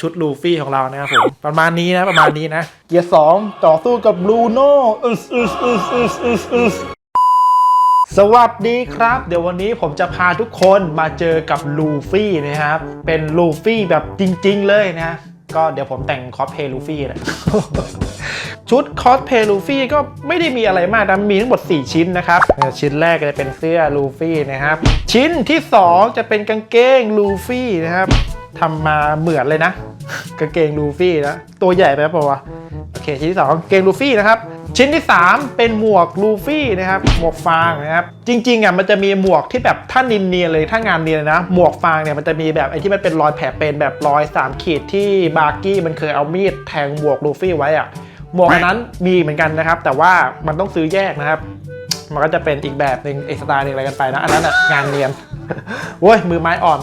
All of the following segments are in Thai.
ชุดลูฟี่ของเรานะครับผมประมาณนี้นะประมาณนี้นะ เกียร์สองต่อสู้กับบลูโน่อึสอึสอึสอึสอึสอึสสวัสดีครับ เดี๋ยววันนี้ผมจะพาทุกคนมาเจอกับลูฟี่นะครับ เป็นลูฟี่แบบจริง ๆ เลยนะ ก็เดี๋ยวผมแต่งคอสเพลย์ลูฟี่แหละชุดคอสเพลย์ลูฟี่ก็ไม่ได้มีอะไรมากนะมีทั้งหมด 4 ชิ้นนะครับ ชิ้นแรกจะเป็นเสื้อลูฟี่นะครับ ชิ้นที่ 2 จะเป็นกางเกงลูฟี่นะครับทำมาเหมือนเลยนะ กางเกงลูฟี่นะ ตัวใหญ่ไปป่าวะ โอเค ชิ้นที่สองเกงลูฟี่นะครับ ชิ้นที่ 3 เป็นหมวกลูฟี่นะครับ หมวกฟางนะครับ จริงๆอะมันจะมีหมวกที่แบบถ้านินเนียนๆเลยถ้างานเนียนนะ หมวกฟางเนี่ยมันจะมีแบบไอ้ที่มันเป็นรอยแผลเป็นแบบรอยสามขีดที่บาร์กี้มันเคยเอามีดแทงหมวกลูฟี่ไว้อะ หมวกอันนั้นมีเหมือนกันนะครับ แต่ว่ามันต้องซื้อแยกนะครับมันก็จะเป็นอีกแบบหนึ่งอีกสไตล์หนึ่งอะไรกันไปนะ อันนั้นอะงานเนียนโว้ยมือไม้อ่อน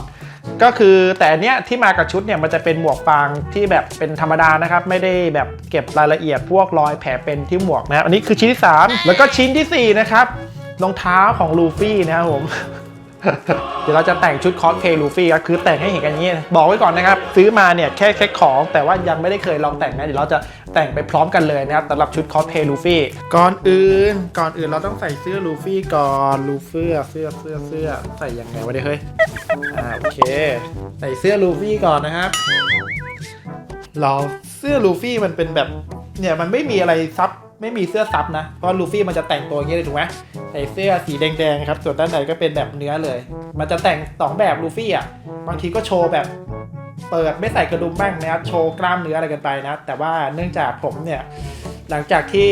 ก็คือแต่เนี้ยที่มากับชุดเนี่ยมันจะเป็นหมวกฟางที่แบบเป็นธรรมดานะครับ ไม่ได้แบบเก็บรายละเอียดพวกรอยแผลเป็นที่หมวกนะครับอันนี้คือชิ้นที่ 3 แล้วก็ชิ้นทีสี่4 นะครับรองเท้าของลูฟี่นะครับผม เดี๋ยวเราจะแต่งชุดคอสเพลย์ลูฟี่ก็คือแต่งให้เห็นกันอย่างนี้บอกไว้ก่อนนะครับ ซื้อมาเนี่ยแค่แค่ของ แต่ว่ายังไม่ได้เคยลองแต่งนะเดี๋ยวเราจะแต่งไปพร้อมกันเลยนะครับสำหรับชุดคอสเพลย์ลูฟี่ก่อนอื่นก่อนอื่นเราต้องใส่เสื้อลูฟี่ก่อนลูเสื้อเสื้อเสื้อเสื้อใส่ยังไงวะเนี่ยเฮ้ยอ่าโอเค ใส่เสื้อลูฟี่ก่อนนะครับเราเสื้อลูฟี่มันเป็นแบบเนี่ยมันไม่มีอะไรซับ ไม่มีเสื้อซับนะ เพราะลูฟี่มันจะแต่งตัวอย่างนี้เลยถูกไหมใส่เสื้อสีแดงๆครับส่วนด้านในก็เป็นแบบเนื้อเลย มันจะแต่งสองแบบลูฟี่อะบางทีก็โชว์แบบเปิดไม่ใส่กระดุมบ้างนะครับโชว์กล้ามเนื้ออะไรกันไปนะ แต่ว่าเนื่องจากผมเนี่ยหลังจากที่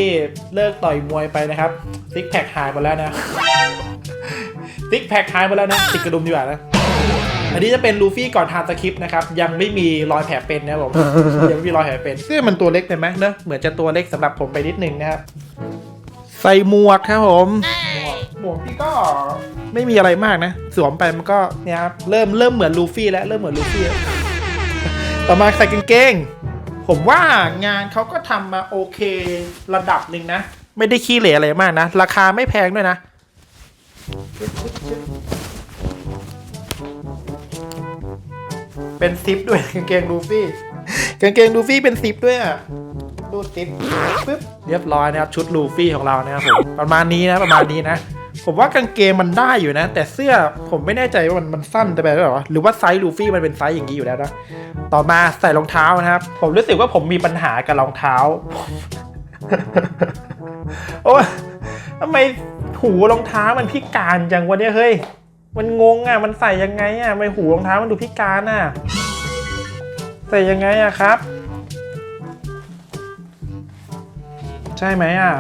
เลิกต่อยมวยไปนะครับซิกแพคหายหมดแล้วนะซิกแพคหายหมดแล้วนะติดกระดุมดีกว่านะ อันนี้จะเป็นลูฟี่ก่อนทานสคริปต์นะครับ ยังไม่มีรอยแผลเป็นนะครับผม ยังไม่มีรอยแผลเป็นเสื้อมันตัวเล็กไปไหมเนอะเหมือนจะตัวเล็กสำหรับผมไปนิดนึงนะครับ ใส่หมวกครับผมหมวกหมวกที่ก็ไม่มีอะไรมากนะ สวมไปมันก็เนี่ยครับเริ่มเริ่มเหมือนลูฟี่แล้วเริ่มเหมือนลูฟี่แล้วต่อมาใส่กางเกง ผมว่างานเขาก็ทำมาโอเคระดับหนึ่งนะ ไม่ได้ขี้เหร่อะไรมากนะ ราคาไม่แพงด้วยนะ เป็นซิปด้วยกางเกงลูฟี่กางเกงลูฟี่เป็นซิปด้วยอะรูซิปปึ๊บเรียบร้อยนะครับชุดลูฟี่ของเรานะครับผมประมาณนี้นะประมาณนี้นะผมว่ากางเกงมันได้อยู่นะ แต่เสื้อผมไม่แน่ใจว่ามันมันสั้นแต่แบบหรอหรือว่าไซส์ลูฟี่มันเป็นไซส์อย่างนี้อยู่แล้วนะต่อมาใส่รองเท้านะครับ ผมรู้สึกว่าผมมีปัญหากับรองเท้า โอ้ยทำไมหูรองเท้ามันพิการจังวะเนี่ยเฮ้ย มันงงอะ มันใส่ยังไงอะไมหูรองเท้ามันดูพิการอะ ใส่ยังไงอะครับ ใช่ไหมอะ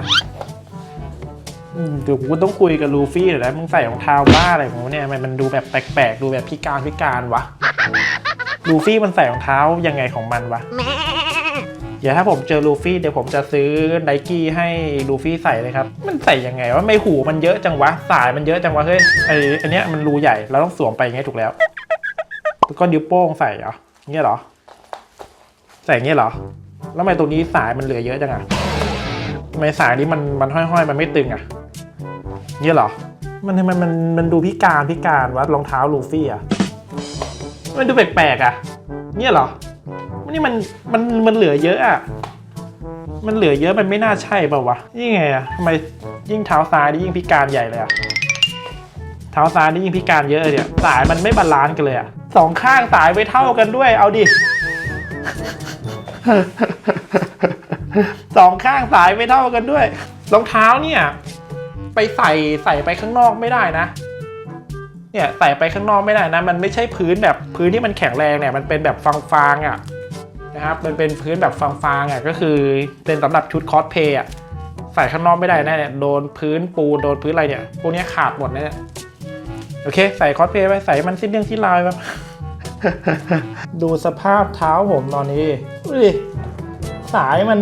เดี๋ยวกูต้องคุยกับลูฟี่หน่อยนะมึงใส่รองเท้าบ้าอะไรของมึงเนี่ยทำไมมันดูแบบแปลกๆ ดูแบบพิการพิการวะ ลูฟี่มันใส่รองเท้ายังไงของมันวะ ดี๋ยวถ้าผมเจอลูฟี่เดี๋ยวผมจะซื้อไนกี้ให้ลูฟี่ใส่เลยครับ มันใส่ยังไงวะไม่หูมันเยอะจังวะ สายมันเยอะจังวะเฮ้ยไออันเนี้ยมันรูใหญ่เราต้องสวมไปอย่างเงี้ยถูกแล้วก็นิ้วโป้งใส่เหรอเงี้ยเหรอ ใส่เงี้ยเหรอ แล้วทำไมตรงนี้สายมันเหลือเยอะจังอะทำไมสายนี้มันมันห้อยๆ มันไม่ตึงอะเงี้ยเหรอ มันทำไมมันมันดูพิการพิการวะรองเท้าลูฟี่อะมันดูแปลกๆอะเงี้ยเหรอ นี่มันมันมันเหลือเยอะอะมันเหลือเยอะมันไม่น่าใช่เปล่าวะนี่ไงอะทำไมยิ่งเท้าซ้ายนี่ยิ่งพิการใหญ่เลยอะเท้าซ้ายนี่ยิ่งพิการเยอะเนี่ยสายมันไม่บาลานซ์กันเลยอะสองข้างสายไว้เท่ากันด้วย เอาดิสองข้างสายไม่เท่ากันด้วยรองเท้าเนี่ย ไปใส่ใส่ไปข้างนอกไม่ได้นะ เนี่ยใส่ไปข้างนอกไม่ได้นะ มันไม่ใช่พื้นแบบพื้นที่มันแข็งแรงเนี่ย มันเป็นแบบฟางๆอะนะครับมันเป็นพื้นแบบฟางๆอะก็คือเป็นสำหรับชุดคอสเพย์อะใส่ข้างนอกไม่ได้น่เนี่ยโดนพื้นปูโดนพื้นอะไรเนี่ยพวกนี้ขาดหมดแน่โอเค ใส่คอสเพย์ไปใส่มันสิ้นเรื่องสิ้นราวแบบดูสภาพเท้าผมตอนนี้ดูดิสายมัน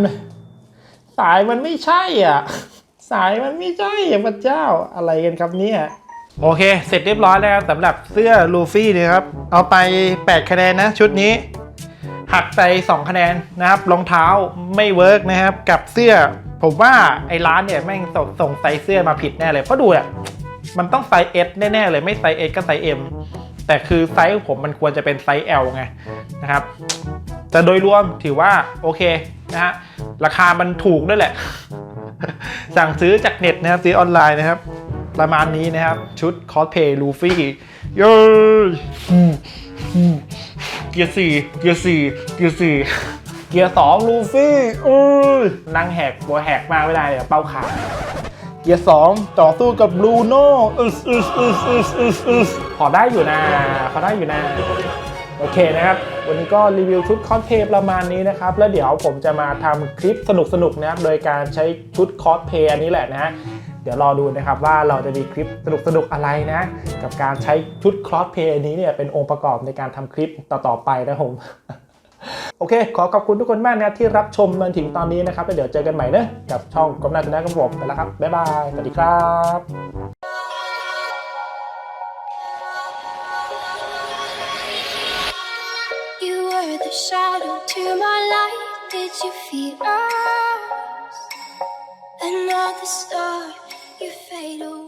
สายมันไม่ใช่อะ สายมันไม่ใช่อะพระเจ้าอะไรกันครับเนี่ย โอเค เสร็จเรียบร้อยแล้วครับสำหรับเสื้อลูฟี่เนี่ยครับ เอาไป 8 คะแนนนะ ชุดนี้ หักไป 2 คะแนนนะครับรองเท้าไม่เวิร์กนะครับ กับเสื้อ ผมว่าไอ้ร้านเนี่ยแม่งส่งส่งไซส์เสื้อมาผิดแน่เลย เพราะดูอะมันต้องไซส์ S แน่ๆเลยไม่ไซส์ S ก็ไซส์ M แต่คือไซส์ผมมันควรจะเป็นไซส์ L ไงนะครับ แต่โดยรวมถือว่าโอเคนะฮะราคามันถูกด้วยแหละ สั่งซื้อจากเน็ตนะครับซื้อออนไลน์นะครับ ประมาณนี้นะครับ ชุดคอสเพย์ลูฟี่เย้เกียร์สี่เกียร์สี่เกียร์สี่เกียร์สองลูฟี่นั่งแหกหัวแหกมากไม่ได้เดี๋ยวเป้าขาเกียร์สองต่อสู้กับบลูโน่อึสอึสอึสอึสอึสอึสพอได้อยู่นะพอได้อยู่นะโอเคนะครับ วันนี้ก็รีวิวชุดคอสเพย์ประมาณนี้นะครับ แล้วเดี๋ยวผมจะมาทำคลิปสนุกๆนะครับ โดยการใช้ชุดคอสเพย์อันนี้แหละนะ เดี๋ยวรอดูนะครับว่าเราจะมีคลิปสนุกๆอะไรนะ กับการใช้ชุดคอสเพย์นี้เนี่ยเป็นองค์ประกอบในการทำคลิปต่อๆไปนะผมโอเค ขอขอบคุณทุกคนมากนะที่รับชมมาถึงตอนนี้นะครับแล้วเดี๋ยวเจอกันใหม่เนะกับช่องกำนันคุณนะครับผมไปแล้วครับ บ๊ายบาย สวัสดีครับ You were the shadow to my light. Did you feel us? Another star, you fade away.